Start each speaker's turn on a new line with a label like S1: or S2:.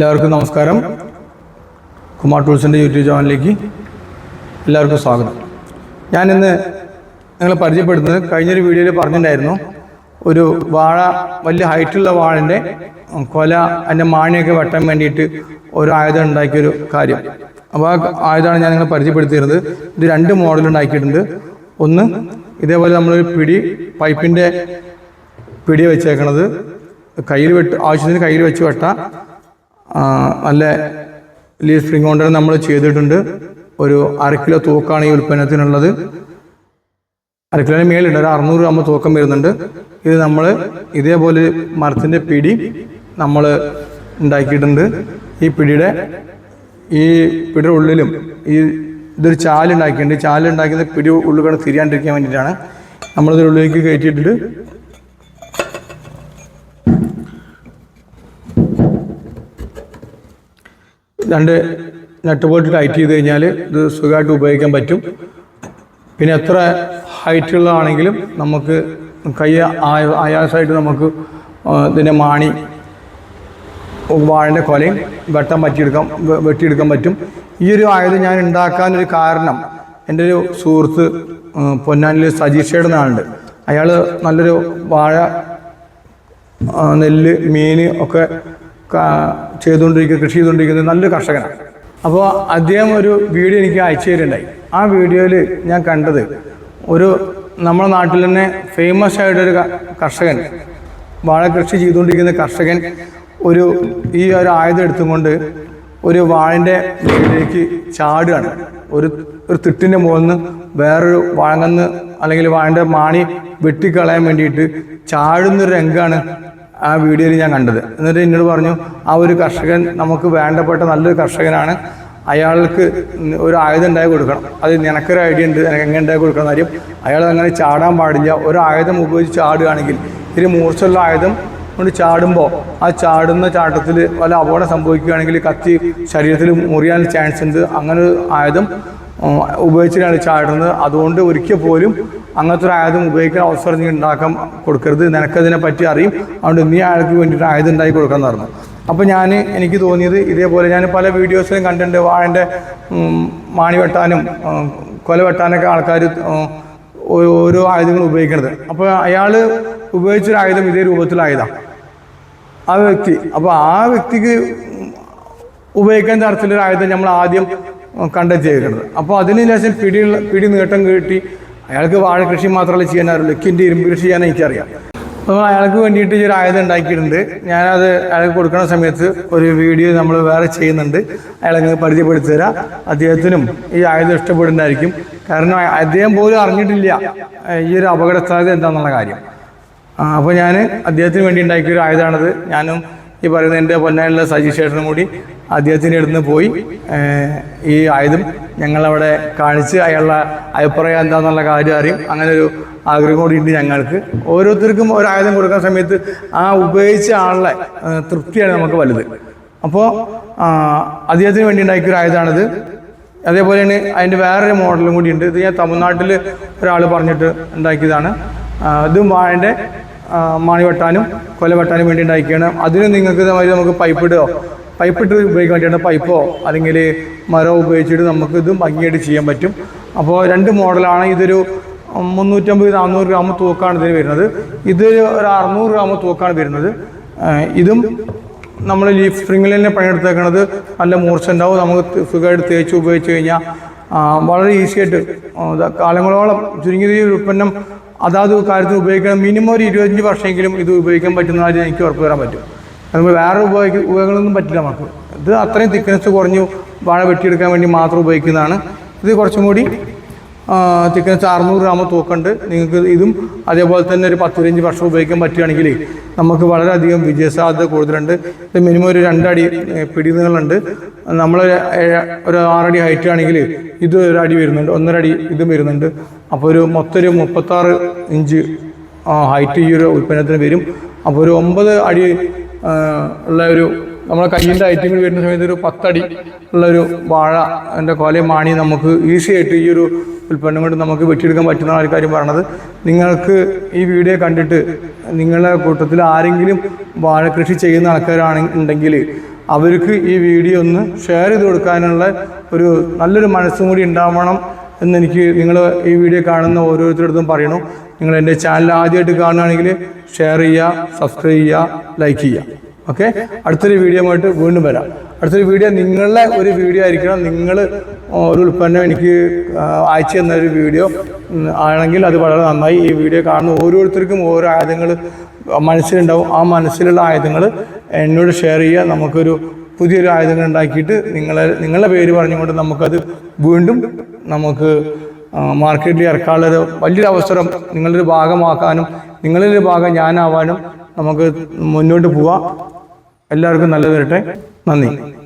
S1: എല്ലാവർക്കും നമസ്കാരം. കുമാർ ടൂൾസിന്റെ യൂട്യൂബ് ചാനലിലേക്ക് എല്ലാവർക്കും സ്വാഗതം. ഞാനിന്ന് നിങ്ങളെ പരിചയപ്പെടുത്തുന്നത് കഴിഞ്ഞൊരു വീഡിയോയിൽ പറഞ്ഞിട്ടുണ്ടായിരുന്നു. ഒരു വാഴ വലിയ ഹൈറ്റുള്ള വാഴന്റെ കൊല അതിന്റെ മാണിയൊക്കെ വെട്ടാൻ വേണ്ടിയിട്ട് ഒരു ആയുധം ഉണ്ടാക്കിയൊരു കാര്യം. അപ്പോൾ ആ ആയുധമാണ് ഞാൻ നിങ്ങളെ പരിചയപ്പെടുത്തിയിരുന്നത്. ഇത് രണ്ട് മോഡൽ ഉണ്ടാക്കിയിട്ടുണ്ട്. ഒന്ന് ഇതേപോലെ നമ്മളൊരു പിടി പൈപ്പിന്റെ പിടി വെച്ചേക്കണത്. കയ്യിൽ വെട്ട് ആവശ്യത്തിന് കയ്യിൽ വെച്ച് വെട്ടാം. നല്ല ലീഫ് സ്പ്രിംഗ് കൊണ്ട് നമ്മൾ ചെയ്തിട്ടുണ്ട്. ഒരു അര കിലോ തൂക്കാണ് ഈ ഉൽപ്പന്നത്തിനുള്ളത്. അര കിലോന് മേലുണ്ട് ഒരു അറുന്നൂറ് ഗ്രാം തൂക്കം വരുന്നുണ്ട്. ഇത് നമ്മൾ ഇതേപോലെ മരത്തിന്റെ പിടി നമ്മൾ ഉണ്ടാക്കിയിട്ടുണ്ട്. ഈ പിടിയുടെ ഈ പിടിയുടെ ഉള്ളിലും ഈ ഇതൊരു ചാലുണ്ടാക്കിയിട്ടുണ്ട്. ചാലുണ്ടാക്കിയത് പിടി ഉള്ളിൽ കൂടെ തിരിയാണ്ടിരിക്കാൻ വേണ്ടിയിട്ടാണ്. നമ്മളിതൊരു ഉള്ളിലേക്ക് കയറ്റിയിട്ടിട്ട് രണ്ട് നട്ട് ബോൾട്ട് ടൈറ്റ് ചെയ്ത് കഴിഞ്ഞാൽ ഇത് സുഖമായിട്ട് ഉപയോഗിക്കാൻ പറ്റും. പിന്നെ എത്ര ഹൈറ്റുള്ളതാണെങ്കിലും നമുക്ക് കൈ ആയ- ആയാസമായിട്ട് നമുക്ക് ഇതിന്റെ മാണി വാഴന്റെ കൊലയും വെട്ടാൻ പറ്റിയെടുക്കാൻ വെ- വെട്ടിയെടുക്കാൻ പറ്റും. ഈ ഒരു ആയുധം ഞാൻ ഉണ്ടാക്കാനൊരു കാരണം എന്റെ ഒരു സുഹൃത്ത് പൊന്നാനിൽ സജീഷയുടെ നാളുണ്ട്. അയാൾ നല്ലൊരു വാഴ നെല്ല് മീൻ ഒക്കെ ചെയ്തുകൊണ്ടിരിക്കുന്ന കൃഷി ചെയ്തുകൊണ്ടിരിക്കുന്ന നല്ലൊരു കർഷകനാണ്. അപ്പോൾ അദ്ദേഹം ഒരു വീഡിയോ എനിക്ക് അയച്ചു തരുന്നുണ്ടായി. ആ വീഡിയോയിൽ ഞാൻ കണ്ടത് ഒരു നമ്മുടെ നാട്ടിൽ തന്നെ ഫേമസ് ആയിട്ടൊരു കർഷകൻ വാഴ കൃഷി ചെയ്തുകൊണ്ടിരിക്കുന്ന കർഷകൻ ഒരു ഈ ഒരു ആയുധം എടുത്തുകൊണ്ട് ഒരു വാഴിന്റെ മേലിലേക്ക് ചാടുകയാണ്. ഒരു ഒരു തിട്ടിന്റെ മുകളിൽ നിന്ന് വേറൊരു വാഴങ്ങന്ന് അല്ലെങ്കിൽ വാഴന്റെ മാണി വെട്ടിക്കളയാൻ വേണ്ടിയിട്ട് ചാടുന്നൊരു രംഗമാണ് ആ വീഡിയോയിൽ ഞാൻ കണ്ടത്. എന്നിട്ട് എന്നോട് പറഞ്ഞു ആ ഒരു കർഷകൻ നമുക്ക് വേണ്ടപ്പെട്ട നല്ലൊരു കർഷകനാണ്. അയാൾക്ക് ഒരു ആയുധം ഉണ്ടായി കൊടുക്കണം. അത് നിനക്കൊരു ഐഡിയ ഉണ്ട് നിനക്ക് എങ്ങനെ ഉണ്ടായി കൊടുക്കണം കാര്യം അയാൾ അങ്ങനെ ചാടാൻ പാടില്ല. ഒരു ആയുധം ഉപയോഗിച്ച് ചാടുകയാണെങ്കിൽ ഇതിന് മൂർച്ചയുള്ള ആയുധം കൊണ്ട് ചാടുമ്പോൾ ആ ചാടുന്ന ചാട്ടത്തിൽ വല്ല അപകടം സംഭവിക്കുകയാണെങ്കിൽ കത്തി ശരീരത്തിൽ മുറിയാൻ ചാൻസ് ഉണ്ട്. അങ്ങനെ ആയുധം ഉപയോഗിച്ചിട്ടാണ് ചാടുന്നത്. അതുകൊണ്ട് ഒരിക്കൽ പോലും അങ്ങനത്തെ ഒരു ആയുധം ഉപയോഗിക്കാൻ അവസരം നീ ഉണ്ടാക്കാൻ കൊടുക്കരുത്. നിനക്കതിനെ പറ്റി അറിയും. അതുകൊണ്ട് നീ ആൾക്ക് വേണ്ടിയിട്ട് ആയുധം ഉണ്ടാക്കി കൊടുക്കാൻ പറഞ്ഞു. അപ്പോൾ ഞാൻ എനിക്ക് തോന്നിയത് ഇതേപോലെ ഞാൻ പല വീഡിയോസിലും കണ്ടിട്ടുണ്ട്. വാഴന്റെ മാണി വെട്ടാനും കൊല വെട്ടാനൊക്കെ ആൾക്കാർ ഓരോ ആയുധങ്ങൾ ഉപയോഗിക്കുന്നത്. അപ്പോൾ അയാൾ ഉപയോഗിച്ചൊരു ആയുധം ഇതേ രൂപത്തിലായതാണ് ആ വ്യക്തി. അപ്പോൾ ആ വ്യക്തിക്ക് ഉപയോഗിക്കാൻ തരത്തിലൊരു ആയുധം നമ്മൾ ആദ്യം കണ്ടെത്തിയേക്കുന്നത് അപ്പോൾ അതിന് ശേഷം പിടിയുള്ള പിടി നീട്ടം കിട്ടി. അയാൾക്ക് വാഴ കൃഷി മാത്രമല്ല ചെയ്യാൻ അറിയില്ല എക്കിന്റെ ഇരുമ്പ് കൃഷി ചെയ്യാൻ എനിക്കറിയാം. അപ്പോൾ അയാൾക്ക് വേണ്ടിയിട്ട് ഒരു ആയുധം ഉണ്ടാക്കിയിട്ടുണ്ട്. ഞാനത് അയാൾക്ക് കൊടുക്കുന്ന സമയത്ത് ഒരു വീഡിയോ നമ്മൾ വേറെ ചെയ്യുന്നുണ്ട്. അയാളെ പരിചയപ്പെടുത്തി തരാം. അദ്ദേഹത്തിനും ഈ ആയുധം ഇഷ്ടപ്പെടുന്നതായിരിക്കും. കാരണം അദ്ദേഹം പോലും അറിഞ്ഞിട്ടില്ല ഈ ഒരു അപകട സാധ്യത എന്താണെന്നുള്ള കാര്യം. അപ്പോൾ ഞാൻ അദ്ദേഹത്തിന് വേണ്ടി ഉണ്ടാക്കിയ ഒരു ആയുധമാണത്. ഞാനും ഈ പറയുന്ന എന്റെ പൊന്നാനുള്ള സജീഷേട്ടനും കൂടി അദ്ദേഹത്തിന്റെ അടുത്ത് പോയി. ഈ ആയുധം ഞങ്ങളവിടെ കാണിച്ച് അയാളുടെ അഭിപ്രായം എന്താണെന്നുള്ള കാര്യം അറിയും. അങ്ങനെ ഒരു ആഗ്രഹം കൂടി ഉണ്ട് ഞങ്ങൾക്ക്. ഓരോരുത്തർക്കും ഒരു ആയുധം കൊടുക്കുന്ന സമയത്ത് ആ ഉപയോഗിച്ച ആളുടെ തൃപ്തിയാണ് നമുക്ക് വലുത്. അപ്പോൾ അദ്ദേഹത്തിന് വേണ്ടി ഉണ്ടാക്കിയ ഒരു ആയുധമാണിത്. അതേപോലെയാണ് അതിന്റെ വേറൊരു മോഡലും കൂടി ഉണ്ട്. ഇത് ഞാൻ തമിഴ്നാട്ടിൽ ഒരാൾ പറഞ്ഞിട്ട് ഉണ്ടാക്കിയതാണ്. ഇതും വാഴന്റെ മാണി വെട്ടാനും കൊല വെട്ടാനും വേണ്ടി ഉണ്ടാക്കിയാണ്. അതിന് നിങ്ങൾക്ക് ഇതേമാതിരി നമുക്ക് പൈപ്പ് ഇടുകയോ പൈപ്പ് ഇട്ട് ഉപയോഗിക്കാൻ വേണ്ടിയാണ് പൈപ്പോ അല്ലെങ്കിൽ മരമോ ഉപയോഗിച്ചിട്ട് നമുക്ക് ഇത് ഭംഗിയായിട്ട് ചെയ്യാൻ പറ്റും. അപ്പോൾ രണ്ട് മോഡലാണ് ഇതൊരു മുന്നൂറ്റമ്പത് നാനൂറ് ഗ്രാം തൂക്കാണ് ഇതിന് വരുന്നത്. ഇത് ഒരു അറുന്നൂറ് ഗ്രാം തൂക്കാണ് വരുന്നത്. ഇതും നമ്മൾ ലീഫ് സ്പ്രിങ്ങിൽ തന്നെ പണിയെടുത്തേക്കണത് നല്ല മൂർച്ച ഉണ്ടാവും നമുക്ക് സുഖമായിട്ട് തേച്ച് ഉപയോഗിച്ച് കഴിഞ്ഞാൽ വളരെ ഈസി ആയിട്ട് കാലങ്ങളോളം ചുരുങ്ങിയ ഒരു ഉൽപ്പന്നം അതാത് കാര്യത്തിൽ ഉപയോഗിക്കണം മിനിമം ഒരു ഇരുപത്തഞ്ച് വർഷമെങ്കിലും ഇത് ഉപയോഗിക്കാൻ പറ്റുന്ന കാര്യം എനിക്ക് ഉറപ്പ് തരാൻ പറ്റും. നമുക്ക് വേറെ ഉപയോഗിക്ക ഉപയോഗങ്ങളൊന്നും പറ്റില്ല നമുക്ക്. ഇത് അത്രയും തിക്നെസ് കുറഞ്ഞു വാഴ വെട്ടിയെടുക്കാൻ വേണ്ടി മാത്രം ഉപയോഗിക്കുന്നതാണ്. ഇത് കുറച്ചും കൂടി തിക്നെസ് അറുന്നൂറ് ഗ്രാം തൂക്കുണ്ട്. നിങ്ങൾക്ക് ഇതും അതേപോലെ തന്നെ ഒരു പത്തിരഞ്ച് വർഷം ഉപയോഗിക്കാൻ പറ്റുകയാണെങ്കിൽ നമുക്ക് വളരെയധികം വിജയസാധ്യത കൂടുതലുണ്ട്. ഇത് മിനിമം ഒരു രണ്ടടി പിടിയുന്നുണ്ട് നമ്മൾ ഒരു ആറടി ഹൈറ്റ് ആണെങ്കിൽ ഇത് ഒരടി വരുന്നുണ്ട് ഒന്നര അടി ഇതും വരുന്നുണ്ട്. അപ്പോൾ ഒരു മൊത്തം ഒരു മുപ്പത്താറ് ഇഞ്ച് ഹൈറ്റ് ഈ ഒരു ഉൽപ്പന്നത്തിന് വരും. അപ്പോൾ ഒരു ഒമ്പത് അടി ഉള്ള ഒരു നമ്മളെ കയ്യിന്റെ ഐറ്റം വരുന്ന സമയത്ത് ഒരു പത്തടി ഉള്ള ഒരു വാഴ എന്റെ കോലയും മാണി നമുക്ക് ഈസി ആയിട്ട് ഈ ഒരു ഉൽപ്പന്നം കൊണ്ട് നമുക്ക് വെട്ടിയെടുക്കാൻ പറ്റുന്ന ഒരു പറഞ്ഞത്. നിങ്ങൾക്ക് ഈ വീഡിയോ കണ്ടിട്ട് നിങ്ങളുടെ കൂട്ടത്തിൽ ആരെങ്കിലും വാഴ കൃഷി ചെയ്യുന്ന ആൾക്കാരാണെങ്കിൽ അവർക്ക് ഈ വീഡിയോ ഒന്ന് ഷെയർ ചെയ്ത് കൊടുക്കാനുള്ള ഒരു നല്ലൊരു മനസ്സും കൂടി ഉണ്ടാവണം. എന്നെനിക്ക് നിങ്ങൾ ഈ വീഡിയോ കാണുന്ന ഓരോരുത്തരടുത്തും പറയണു. നിങ്ങൾ എന്റെ ചാനൽ ആദ്യമായിട്ട് കാണുകയാണെങ്കിൽ ഷെയർ ചെയ്യുക സബ്സ്ക്രൈബ് ചെയ്യുക ലൈക്ക് ചെയ്യുക. ഓക്കെ അടുത്തൊരു വീഡിയോ ആയിട്ട് വീണ്ടും വരാം. അടുത്തൊരു വീഡിയോ നിങ്ങളുടെ ഒരു വീഡിയോ ആയിരിക്കണം. നിങ്ങൾ ഒരു ഉൽപ്പന്നം എനിക്ക് അയച്ചു തന്ന ഒരു വീഡിയോ ആണെങ്കിൽ അത് വളരെ നന്നായി ഈ വീഡിയോ കാണുന്ന ഓരോരുത്തർക്കും ഓരോ ആയുധങ്ങൾ മനസ്സിലുണ്ടാവും. ആ മനസ്സിലുള്ള ആയുധങ്ങൾ എന്നോട് ഷെയർ ചെയ്യുക. നമുക്കൊരു പുതിയൊരു ആയുധങ്ങൾ ഉണ്ടാക്കിയിട്ട് നിങ്ങളെ നിങ്ങളുടെ പേര് പറഞ്ഞുകൊണ്ട് നമുക്കത് വീണ്ടും നമുക്ക് മാർക്കറ്റിൽ ഇറക്കാനുള്ളൊരു വലിയൊരു അവസരം നിങ്ങളുടെ ഒരു ഭാഗമാക്കാനും നിങ്ങളുടെ ഒരു ഭാഗം ഞാനാവാനും നമുക്ക് മുന്നോട്ട് പോവാം. എല്ലാവർക്കും നല്ലത് വരട്ടെ. നന്ദി.